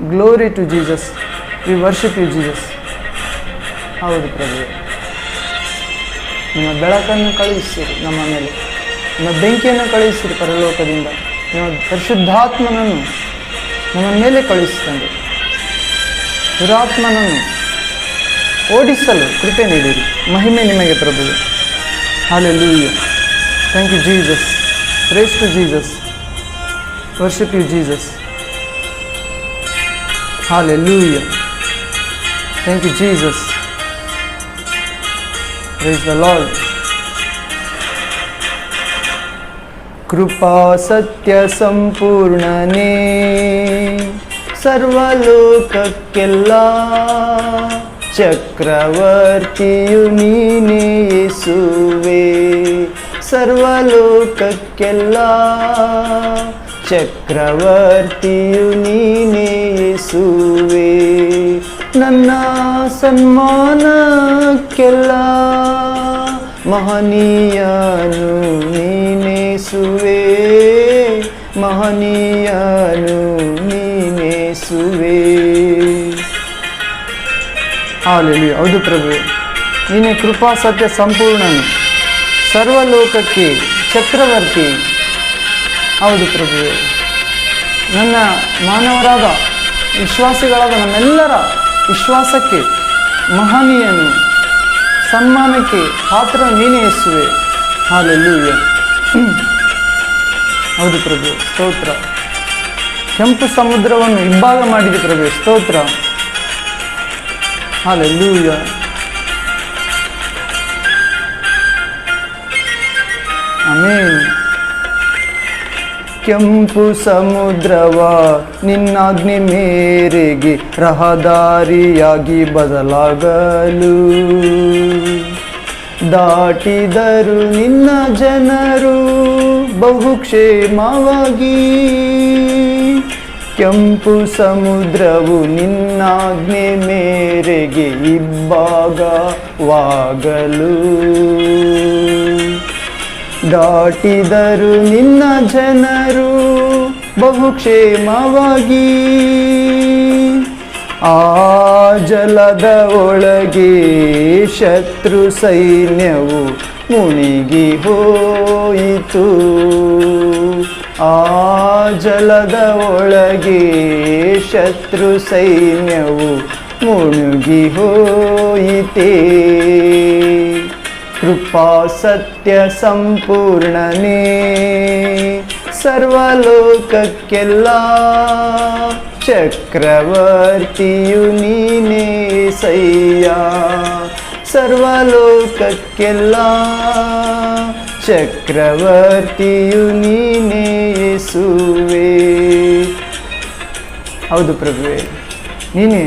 Glory to Jesus we worship you Jesus ಹೌದು ಪ್ರಭು. ನಿಮ್ಮ ಬೆಳಕನ್ನು ಕಳುಹಿಸಿರಿ ನಮ್ಮ ಮೇಲೆ. ನಿಮ್ಮ ಬೆಂಕಿಯನ್ನು ಕಳುಹಿಸಿರಿ ಪರಲೋಕದಿಂದ. ನಿಮ್ಮ ಪರಿಶುದ್ಧಾತ್ಮನನ್ನು ನಮ್ಮ ಮೇಲೆ ಕಳುಹಿಸಿದಂತೆ. ದುರಾತ್ಮನನ್ನು ಓಡಿಸಲು ಕೃಪೆ ನೀಡಿರಿ. ಮಹಿಮೆ ನಿಮಗೆ ಪ್ರಭು. Hallelujah thank you Jesus praise to Jesus worship you Jesus hallelujah thank you Jesus praise the Lord ಕೃಪಾ ಸತ್ಯ ಸಂಪೂರ್ಣನೇ ಸರ್ವಲೋಕಕ್ಕೆಲ್ಲ ಚಕ್ರವರ್ತಿಯು ನೀನೇ ಯೇಸುವೆ ಸರ್ವಲೋಕಕ್ಕೆಲ್ಲ ಚಕ್ರವರ್ತಿಯು ನೀನೇ ಯೇಸುವೆ. ನನ್ನ ಸನ್ಮಾನಕ್ಕೆಲ್ಲ ಮಹನೀಯನು ನೀನೇಸುವೆ ಮಹನೀಯನು ನೀನೇಸುವೆ ಹಾಲೆಲು ಹೌದು ಪ್ರಭು. ನೀನೇ ಕೃಪಾ ಸತ್ಯ ಸಂಪೂರ್ಣನು. ಸರ್ವಲೋಕಕ್ಕೆ ಚಕ್ರವರ್ತಿ. ಹೌದು ಪ್ರಭು. ನನ್ನ ಮಾನವರಾದ ವಿಶ್ವಾಸಿಗಳಾದ ನಮ್ಮೆಲ್ಲರ ವಿಶ್ವಾಸಕ್ಕೆ ಮಹನೀಯನು, ಸನ್ಮಾನಕ್ಕೆ ಪಾತ್ರ ನೀನೇ ಎಸುವೆ ಹಾಲೆಲ್ಲೂಯ್ಯ ಹೌದು ಪ್ರಭು, ಸ್ತೋತ್ರ. ಕೆಂಪು ಸಮುದ್ರವನ್ನು ಇಬ್ಬಾಗ ಮಾಡಿದೆ ಪ್ರಭು, ಸ್ತೋತ್ರ. Hallelujah amen. ಕೆಂಪು ಸಮುದ್ರವ ನಿನ್ನಾಗ್ನಿ ಮೇರೆಗೆ ರಹದಾರಿಯಾಗಿ ಬದಲಾಗಲು. ದಾಟಿದರು ನಿನ್ನ ಜನರು ಬಹುಕ್ಷೇಮವಾಗಿ. ಕೆಂಪು ಸಮುದ್ರವು ನಿನ್ನಾಗ್ನೆ ಮೇರೆಗೆ ಇಬ್ಬಾಗವಾಗಲು. ದಾಟಿದರು ನಿನ್ನ ಜನರು ಬಹುಕ್ಷೇಮವಾಗಿ. ಆ ಜಲದ ಒಳಗೆ ಶತ್ರು ಸೈನ್ಯವು ಮುಣಿಗಿ ಹೋಯಿತು. ಆ ಜಲದ ಒಳಗೆ ಶತ್ರು ಸೈನ್ಯವು ಮುಳುಗಿ ಹೋಯಿತೇ. ಕೃಪಾ ಸತ್ಯ ಸಂಪೂರ್ಣನೇ ಸರ್ವಲೋಕಕ್ಕೆಲ್ಲ ಚಕ್ರವರ್ತಿಯು ನೀನೇ ಸಯ್ಯ ಸರ್ವಲೋಕಕ್ಕೆಲ್ಲ ಚಕ್ರವರ್ತಿಯು ನೀನೇ ಯೇಸುವೆ ಹೌದು ಪ್ರಭುವೆ ನೀನೇ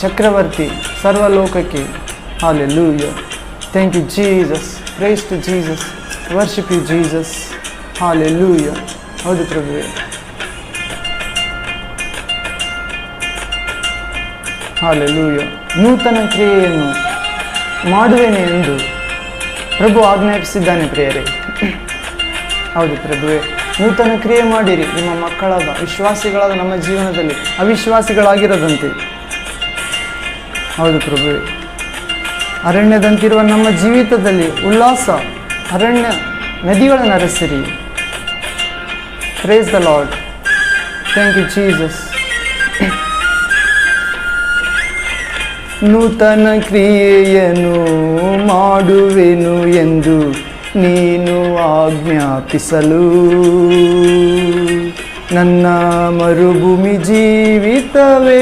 ಚಕ್ರವರ್ತಿ ಸರ್ವಲೋಕಕ್ಕೆ hallelujah thank you Jesus praise to Jesus worship you Jesus hallelujah ಹೌದು ಪ್ರಭುವೆ ಹಾಲೆಲ್ಲೂಯ್ಯ ನೂತನ ಕ್ರಿಯೆಯನ್ನು ಮಾಡುವೇನೆ ಎಂದು ಪ್ರಭು ಆಜ್ಞಾಪಿಸಿದ್ದಾನೆ ಪ್ರಿಯರೇ. ಹೌದು ಪ್ರಭುವೆ, ನೂತನ ಕ್ರಿಯೆ ಮಾಡಿರಿ. ನಿಮ್ಮ ಮಕ್ಕಳಾದ, ವಿಶ್ವಾಸಿಗಳಾದ ನಮ್ಮ ಜೀವನದಲ್ಲಿ ಅವಿಶ್ವಾಸಿಗಳಾಗಿರದಂತೆ. ಹೌದು ಪ್ರಭುವೆ. ಅರಣ್ಯದಂತಿರುವ ನಮ್ಮ ಜೀವಿತದಲ್ಲಿ ಉಲ್ಲಾಸ, ಅರಣ್ಯ ನದಿಗಳನ್ನು ಅರಸಿರಿ. Praise the Lord thank you Jesus ನೂತನ ಕ್ರಿಯೆಯನ್ನು ಮಾಡುವೆನು ಎಂದು ನೀನು ಆಜ್ಞಾಪಿಸಲು. ನನ್ನ ಮರುಭೂಮಿ ಜೀವಿತವೇ.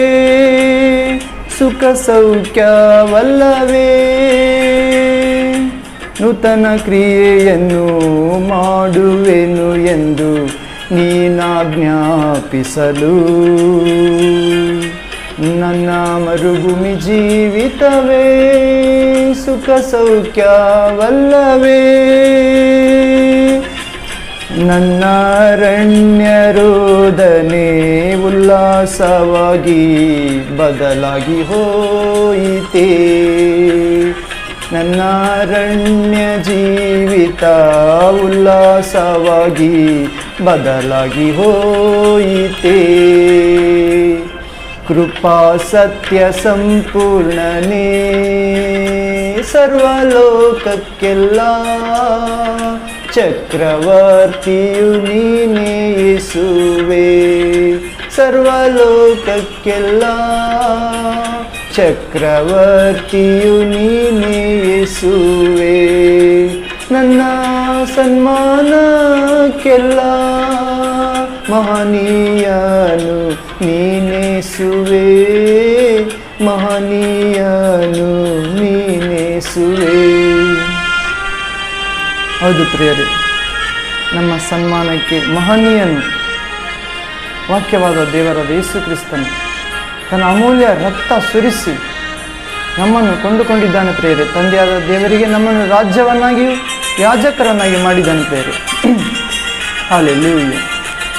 ಸುಖ ಸೌಖ್ಯವಲ್ಲವೇ? ನೂತನ ಕ್ರಿಯೆಯನ್ನು ಮಾಡುವೆನು ಎಂದು ನೀನಾಜ್ಞಾಪಿಸಲು. ನನ್ನ ಮರುಭೂಮಿ ಜೀವಿತವೇ ಸುಖ ಸೌಖ್ಯವಲ್ಲವೇ? ನನ್ನ ಅರಣ್ಯರೋಧನೆ ಉಲ್ಲಾಸವಾಗಿ ಬದಲಾಗಿ ಹೋಯಿತೆ. ನನ್ನ ಅರಣ್ಯ ಜೀವಿತ ಉಲ್ಲಾಸವಾಗಿ ಬದಲಾಗಿ ಹೋಯಿತೆ. ಕೃಪಾ ಸತ್ಯ ಸಂಪೂರ್ಣನೇ ಸರ್ವಲೋಕಕ್ಕೆಲ್ಲ. ಚಕ್ರವರ್ತಿಯು ನೀನೇ ಯೇಸುವೆ. ಸರ್ವಲೋಕಕ್ಕೆಲ್ಲ ಚಕ್ರವರ್ತಿಯು ನೀನೇ ಯೇಸುವೆ. ನನ್ನ ಸನ್ಮಾನಕ್ಕೆಲ್ಲ ಮಹನೀಯನು ನೀನೇಸುವೆ ಮಹನೀಯನು ನೀನೇಸುವೆ ಹೌದು ಪ್ರಿಯರೇ. ನಮ್ಮ ಸನ್ಮಾನಕ್ಕೆ ಮಹನೀಯನು ವಾಕ್ಯವಾದ ದೇವರ ಯೇಸು ಕ್ರಿಸ್ತನು ತನ್ನ ಅಮೂಲ್ಯ ರಕ್ತ ಸುರಿಸಿ ನಮ್ಮನ್ನು ಕೊಂಡುಕೊಂಡಿದ್ದಾನೆ ಪ್ರೇರೆ ತಂದೆಯಾದ ದೇವರಿಗೆ ನಮ್ಮನ್ನು ರಾಜ್ಯವನ್ನಾಗಿಯೂ ಯಾಜಕರನ್ನಾಗಿ ಮಾಡಿದ್ದಾನೆ ಪ್ರೇರೆ ಹಾಲೆ ಲೂಯ್ಯ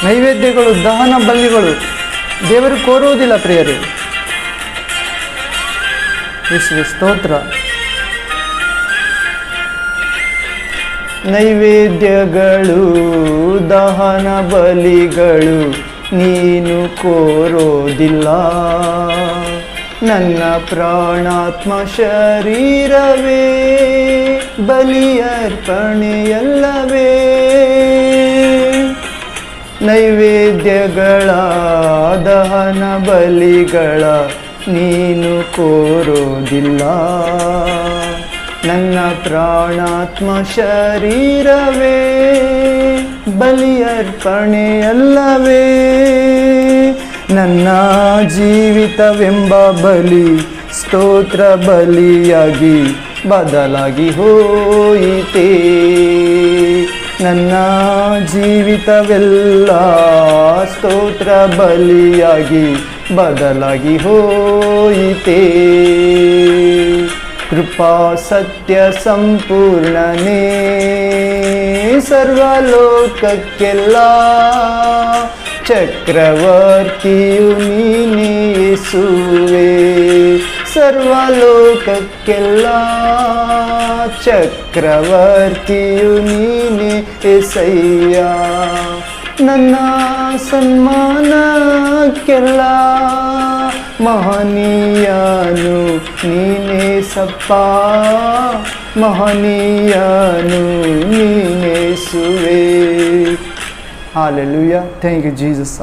ನೈವೇದ್ಯಗಳು, ದಹನ ಬಲಿಗಳು ದೇವರು ಕೋರುವುದಿಲ್ಲ ಪ್ರಿಯರೇ. ಸ್ತೋತ್ರ. ನೈವೇದ್ಯಗಳು ದಹನ ಬಲಿಗಳು ನೀನು ಕೋರೋದಿಲ್ಲ. ನನ್ನ ಪ್ರಾಣಾತ್ಮ ಶರೀರವೇ ಬಲಿಯರ್ಪಣೆಯಲ್ಲವೇ ನೈವೇದ್ಯಗಳ ದಹನ ಬಲಿಗಳ ನೀನು ಕೋರೋದಿಲ್ಲ. ನನ್ನ ಪ್ರಾಣಾತ್ಮ ಶರೀರವೇ ಬಲಿಯರ್ಪಣೆಯಲ್ಲವೇ ನನ್ನ ಜೀವಿತವೆಂಬ ಬಲಿ, ಸ್ತೋತ್ರ ಬಲಿಯಾಗಿ ಬದಲಾಗಿ ಹೋಯಿತೇ. ನನ್ನ ಜೀವಿತವೆಲ್ಲ ಸ್ತೋತ್ರ ಬಲಿಯಾಗಿ ಬದಲಾಗಿ ಹೋಯಿತೇ. ಕೃಪಾ ಸತ್ಯ ಸಂಪೂರ್ಣನೇ ಸರ್ವಲೋಕಕ್ಕೆಲ್ಲ ಚಕ್ರವರ್ತಿಯು ನೀನೇಸುವೆ ಸರ್ವಲೋಕಕ್ಕೆಲ್ಲ ಚಕ್ರವರ್ತಿಯು ನೀನೆ ಎಸಯ್ಯ ನನ್ನ ಸನ್ಮಾನಕ್ಕೆಲ್ಲ ಮಹನೀಯನು ನೀನೇ ಸಪ್ಪ. ಮಹನೀಯನು ನೀನೇಸುವೆ ಹಾಲೆಲೂಯ ಥ್ಯಾಂಕ್ ಯು ಜೀಸಸ್